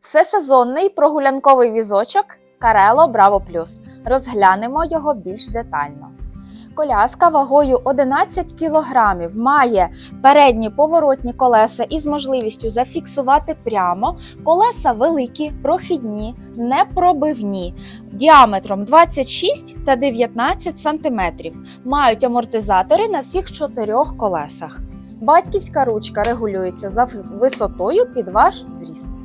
Всесезонний прогулянковий візочок Карело Браво Плюс. Розглянемо його більш детально. Коляска вагою 11 кг має передні поворотні колеса із можливістю зафіксувати прямо. Колеса великі, прохідні, непробивні, діаметром 26 та 19 см. Мають амортизатори на всіх чотирьох колесах. Батьківська ручка регулюється за висотою під ваш зріст.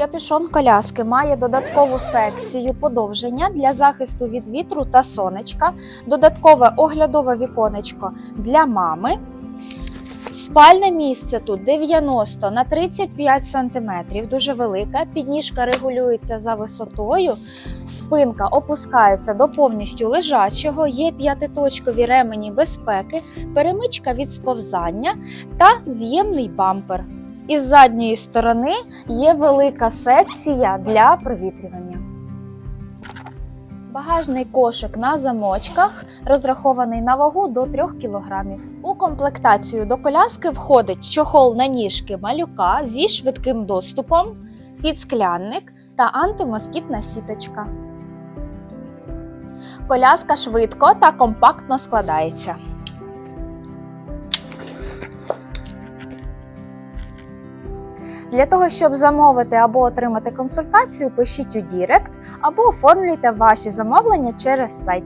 Капюшон коляски має додаткову секцію подовження для захисту від вітру та сонечка, додаткове оглядове віконечко для мами. Спальне місце тут 90 на 35 см, дуже велика. Підніжка регулюється за висотою, спинка опускається до повністю лежачого, є п'ятиточкові ремені безпеки, перемичка від сповзання та з'ємний бампер. Із задньої сторони є велика секція для провітрювання. Багажний кошик на замочках розрахований на вагу до 3 кг. У комплектацію до коляски входить чохол на ніжки малюка зі швидким доступом, підсклянник та антимоскітна сіточка. Коляска швидко та компактно складається. Для того, щоб замовити або отримати консультацію, пишіть у Дірект або оформлюйте ваші замовлення через сайт.